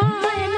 তোমায়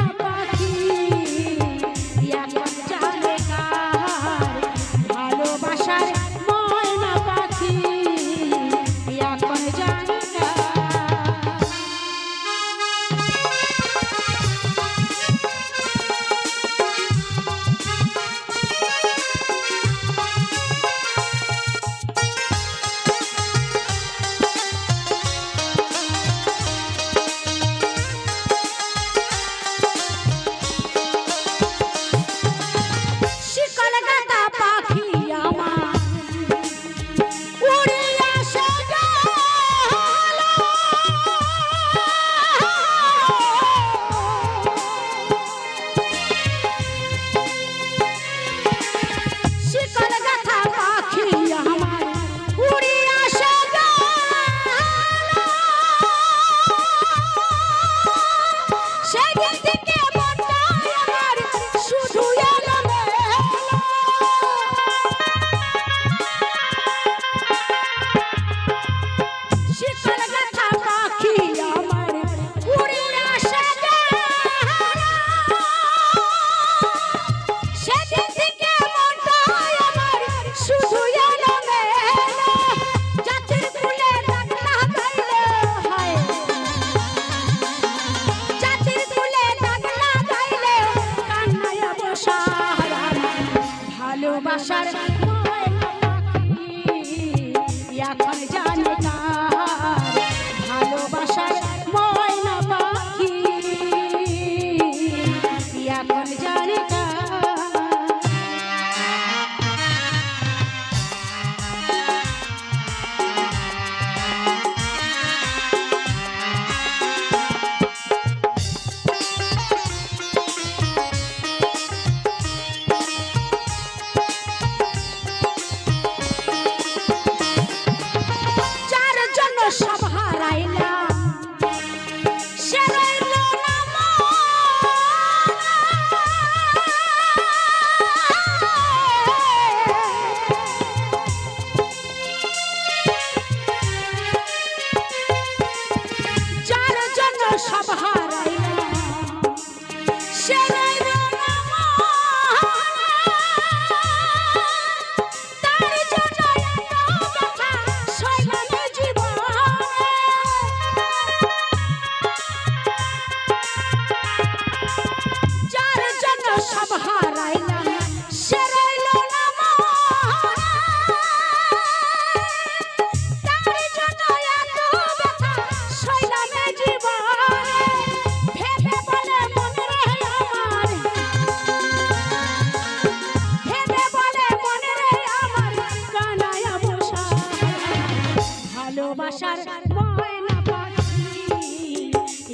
Papa High.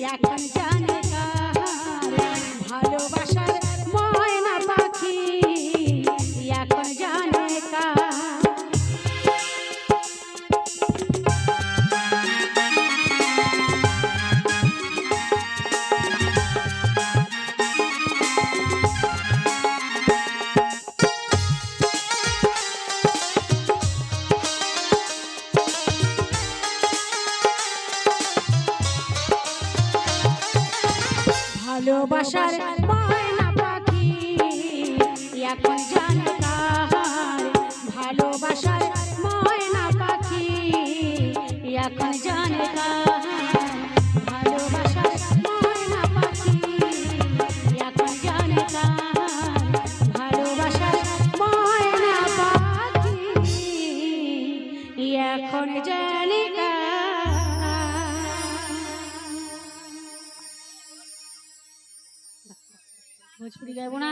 এখন জানে ভালোবাসার ময়না পাখি। এখন জানকার ভালোবাসার ময়না পাখি। এখন জানকার এখন ছুটি গাইবো না?